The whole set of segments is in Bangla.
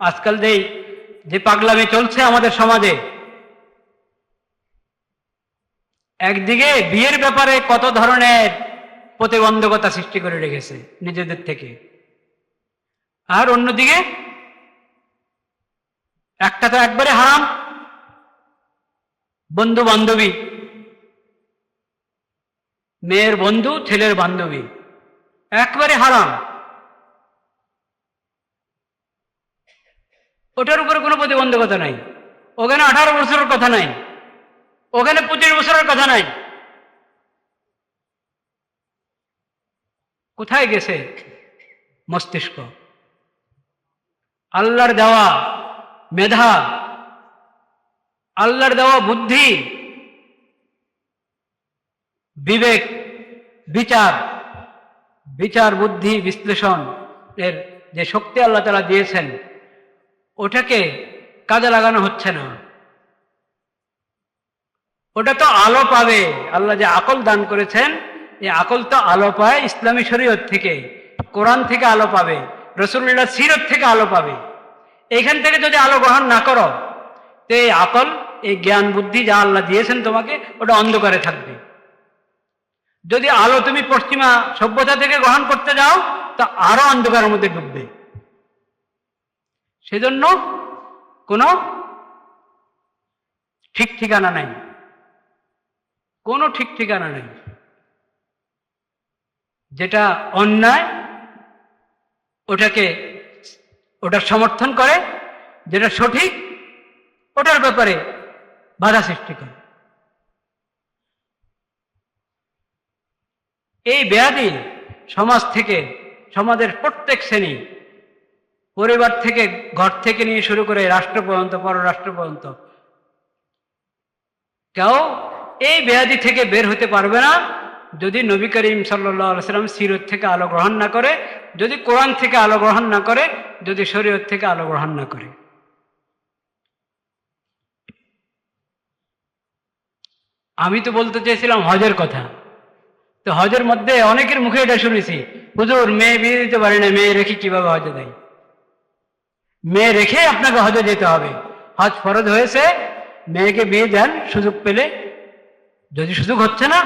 আজকাল যেই যে পাগলামি চলছে আমাদের সমাজে, একদিকে বিয়ের ব্যাপারে কত ধরনের প্রতিবন্ধকতা সৃষ্টি করে রেখেছে নিজেদের থেকে, আর অন্যদিকে একটা তো একবারে হারাম বন্ধু বান্ধবী মেয়ের বন্ধু, ছেলের বান্ধবী, একবারে হারাম। ওটার উপরে কোনো প্রতিবন্ধকতা নাই। ওখানে আঠারো বছরের কথা নাই। ওখানে পঁচিশ বছরের কথা নাই। কোথায় গেছে মস্তিষ্ক? আল্লাহর দেওয়া মেধা, আল্লাহর দেওয়া বুদ্ধি, বিবেক, বিচার বিচার, বুদ্ধি, বিশ্লেষণ এর যে শক্তি আল্লাহ তালা দিয়েছেন ওটাকে কাজে লাগানো হচ্ছে না। ওটা তো আলো পাবে। আল্লাহ যে আকল দান করেছেন, এই আকল তো আলো পায় ইসলামী শরীয়ত থেকে, কোরআন থেকে আলো পাবে রসুল্লাহ সিরত থেকে আলো পাবে। এইখান থেকে যদি আলো গ্রহণ না করো, তো এই আকল, এই জ্ঞান, বুদ্ধি যা আল্লাহ দিয়েছেন তোমাকে, ওটা অন্ধকারে থাকবে। যদি আলো তুমি পশ্চিমা সভ্যতা থেকে গ্রহণ করতে যাও, তা আরও অন্ধকারের মধ্যে ডুববে। সেজন্য কোনো ঠিক ঠিকানা নাই। কোনো ঠিক ঠিকানা নেই। যেটা অন্যায়, ওটাকে, ওটার সমর্থন করে, যেটা সঠিক, ওটার ব্যাপারে বাধা সৃষ্টি করে। এই ব্যাধি সমাজ থেকে, সমাজের প্রত্যেক শ্রেণি পরিবার থেকে, ঘর থেকে নিয়ে শুরু করে রাষ্ট্র পর্যন্ত, পররাষ্ট্র পর্যন্ত। কেউ এই ব্যাধি থেকে বের হতে পারবে না যদি নবী করিম সাল্লাম সিরত থেকে আলো গ্রহণ না করে, যদি কোরআন থেকে আলো গ্রহণ না করে, যদি শরীয়ত থেকে আলো গ্রহণ না করে। আমি তো বলতে চেয়েছিলাম হজের কথা। তো হজের মধ্যে অনেকের মুখে এটা শুনেছি, হুজুর, মেয়ে বিয়ে দিতে পারে না, মেয়ে রেখে কীভাবে হজে দেয় মেয়ে রেখে আপনাকে হজে যেতে হবে। হজ ফরজ হয়েছে, মেয়েকে বিয়ে দেন, সুযোগ পেলে। যদি সুযোগ হচ্ছে না,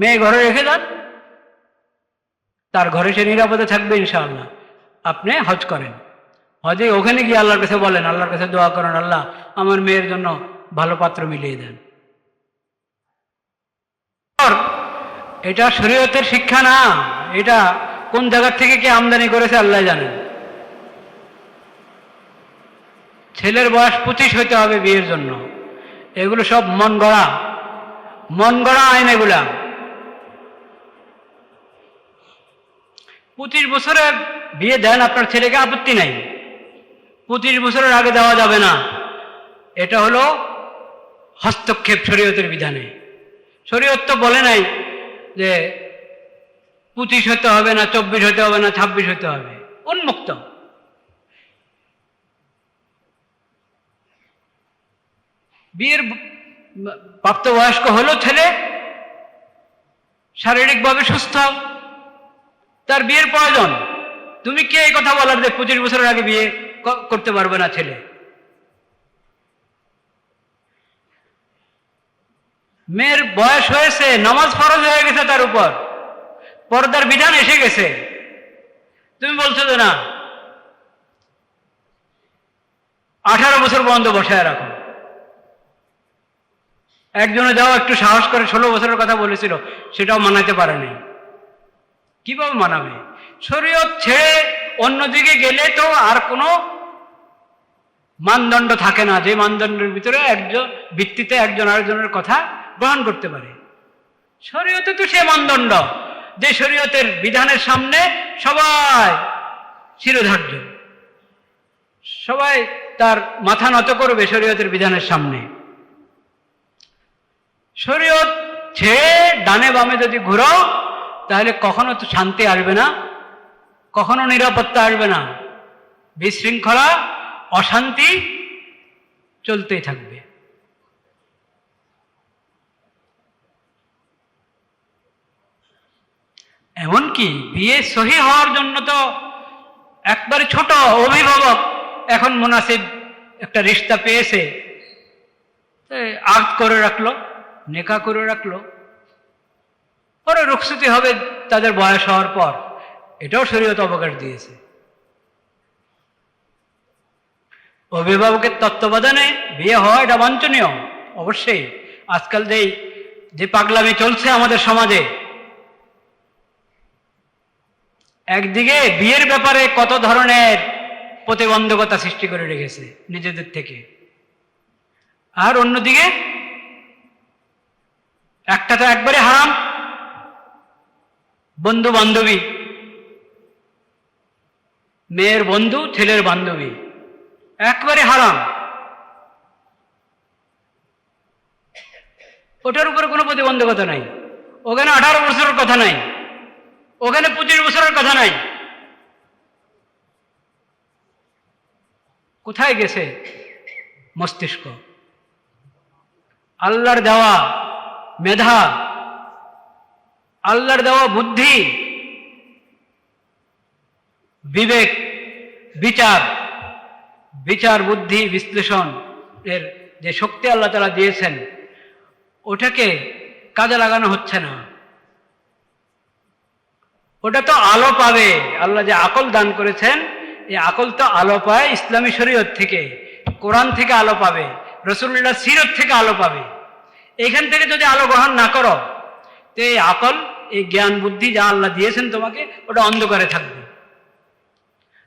মেয়ে ঘরে রেখে যান তার ঘরে সে নিরাপদে থাকবে ইনশাআল্লাহ। আপনি হজ করেন। হজে ওখানে গিয়ে আল্লাহর কাছে বলেন, আল্লাহর কাছে দোয়া করেন, আল্লাহ আমার মেয়ের জন্য ভালো পাত্র মিলিয়ে দেন। এটা শরীয়তের শিক্ষা না, এটা কোন জায়গার থেকে কে আমদানি করেছে আল্লাহ জানেন। ছেলের বয়স পঁচিশ হইতে হবে বিয়ের জন্য। এগুলো সব মন গড়া। মন গড়া আইন এগুলা। পঁচিশ বছরে বিয়ে দেন আপনার ছেলেকে, আপত্তি নাই। পঁচিশ বছরের আগে দেওয়া যাবে না। এটা হলো হস্তক্ষেপ শরীয়তের বিধানে। শরীয়ত তো বলে নাই যে পঁচিশ হতে হবে না, চব্বিশ হতে হবে না, ছাব্বিশ হতে হবে। উন্মুক্ত। বিয়ের প্রাপ্তবয়স্ক হলো ছেলে, শারীরিকভাবে সুস্থ, তার বিয়ের প্রয়োজন। তুমি কে এই কথা বলার যে পঁচিশ বছরের আগে বিয়ে করতে পারবে না ছেলে? মেয়ের বয়স হয়েছে, নামাজ ফরজ হয়ে গেছে তার উপর। পর্দার বিধান এসে গেছে। তুমি বলছো যে না, আঠারো বছর বন্ধ বসায় রাখো। একজনে যাও, একটু সাহস করে ষোলো বছরের কথা বলেছিল, সেটাও মানাতে পারেনি। কীভাবে মানাবে? শরীয়ত ছেড়ে অন্যদিকে গেলে তো আর কোনো মানদণ্ড থাকে না, যে মানদণ্ডের ভিতরে একজন, ভিত্তিতে একজন আরেকজনের কথা গ্রহণ করতে পারে। শরীয়তে তো সে মানদণ্ড, যে শরীয়তের বিধানের সামনে সবাই শিরোধার্য। সবাই তার মাথা নত করবে শরীয়তের বিধানের সামনে। শরীয়ত ছেড়ে ডানে বামে যদি ঘুরো তাহলে কখনো তো শান্তি আসবে না, কখনো নিরাপত্তা আসবে না। বিশৃঙ্খলা, অশান্তি চলতেই থাকবে। এমনকি বিয়ে সহি হওয়ার জন্য তো একবারে ছোট অভিভাবক এখন মুনাসিব একটা রিস্তা পেয়েছে। আগ করে রাখল। নেকা করে রাখল। পরে রুখসুতি হবে তাদের বয়স হওয়ার পর। এটাও শরীয়ত অবকাশ দিয়েছে। অভিভাবকের তত্ত্বাবধানে বিয়ে হওয়া এটা বাঞ্ছনীয়। অবশ্যই আজকাল যেই যে পাগলামি চলছে আমাদের সমাজে, একদিকে বিয়ের ব্যাপারে কত ধরনের প্রতিবন্ধকতা সৃষ্টি করে রেখেছে নিজেদের থেকে। আর অন্যদিকে একটা তো একবারে হারাম। বন্ধু বান্ধবী মেয়ের বন্ধু, ছেলের বান্ধবী। একবারে হারাম। ওটার উপরে কোনো প্রতিবন্ধকতা নাই। ওখানে আঠারো বছরের কথা নাই। ওখানে পঁচিশ বছরের কথা নাই। কোথায় গেছে মস্তিষ্ক? আল্লাহর দেওয়া মেধা, আল্লাহর দেওয়া বুদ্ধি, বিবেক, বিচার বিচার, বুদ্ধি, বিশ্লেষণ এর যে শক্তি আল্লাহ তালা দিয়েছেন, ওটাকে কাজে লাগানো হচ্ছে না। ওটা তো আলো পাবে। আল্লাহ যে আকল দান করেছেন, এই আকল তো আলো পায় ইসলামী শরীয়ত থেকে, কোরআন থেকে আলো পাবে রসুল্লাহ সিরত থেকে আলো পাবে। এখান থেকে যদি আলো গ্রহণ না করো, তো এই আকল, এই জ্ঞান বুদ্ধি যা আল্লাহ দিয়েছেন তোমাকে, ওটা অন্ধকারে থাকবে।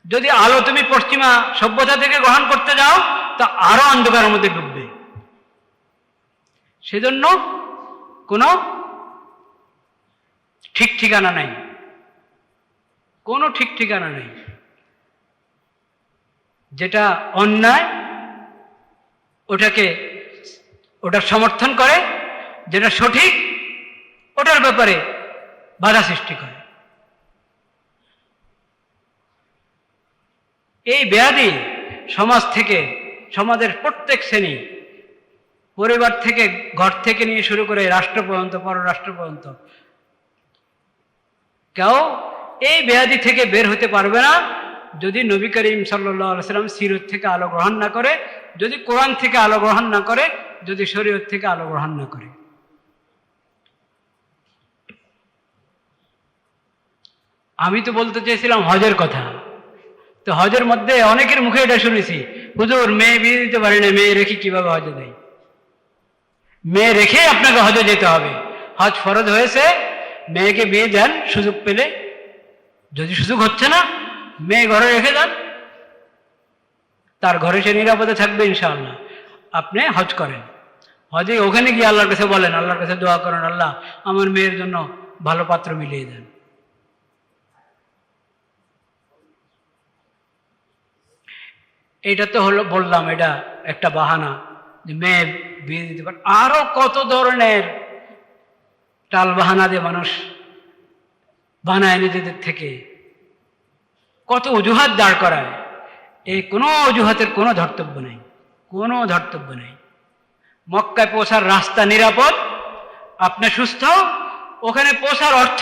যদি আলো তুমি পশ্চিমা সভ্যতা থেকে গ্রহণ করতে যাও, তা আরও অন্ধকারের মধ্যে ডুববে। সেজন্য কোনো ঠিক ঠিকানা নাই। কোনো ঠিক ঠিকানা নেই। যেটা অন্যায়, ওটাকে ওটার সমর্থন করে, যেটা সঠিক, ওটার ব্যাপারে বাধা সৃষ্টি করে। এই ব্যাধি সমাজ থেকে, সমাজের প্রত্যেক শ্রেণি, পরিবার থেকে, ঘর থেকে নিয়ে শুরু করে রাষ্ট্র পর্যন্ত, পররাষ্ট্র পর্যন্ত, কেউ এই ব্যাধি থেকে বের হতে পারবে না যদি নবী করিম সাল্লাম সিরত থেকে আলো গ্রহণ না করে, যদি কোরআন থেকে আলো গ্রহণ না করে যদি শরীয়ত থেকে আলো গ্রহণ না করে। আমি তো বলতে চেয়েছিলাম হজের কথা। তো হজের মধ্যে অনেকের মুখে এটা শুনেছি, হুজুর, মেয়ে বিয়ে দিতে পারে না, মেয়ে রেখে কীভাবে হজে দেয় মেয়ে রেখে আপনাকে হজে যেতে হবে। হজ ফরজ হয়েছে, মেয়েকে বিয়ে দেন, সুযোগ পেলে। যদি সুযোগ হচ্ছে না, মেয়ে ঘরে রেখে দেন। তার ঘরে সে নিরাপদে থাকবে ইনশাআল্লাহ। আপনি হজ করেন। হজে ওখানে গিয়ে আল্লাহর কাছে বলেন, আল্লাহর কাছে দোয়া করেন, আল্লাহ আমার মেয়ের জন্য ভালো পাত্র মিলিয়ে দেন। এটা তো হলো বললাম, এটা একটা বাহানা যে মেয়ে বিয়ে দিতে পারে। আরও কত ধরনের টাল বাহানা দিয়ে মানুষ বানায় নিজেদের থেকে। কত অজুহাত দাঁড় করায়। এই কোনো অজুহাতের কোনো ধর্তব্য নেই, কোনো ধর্তব্য নেই। মক্কায় পৌঁছার রাস্তা নিরাপদ আপনি সুস্থ ওখানে পৌঁছার অর্থ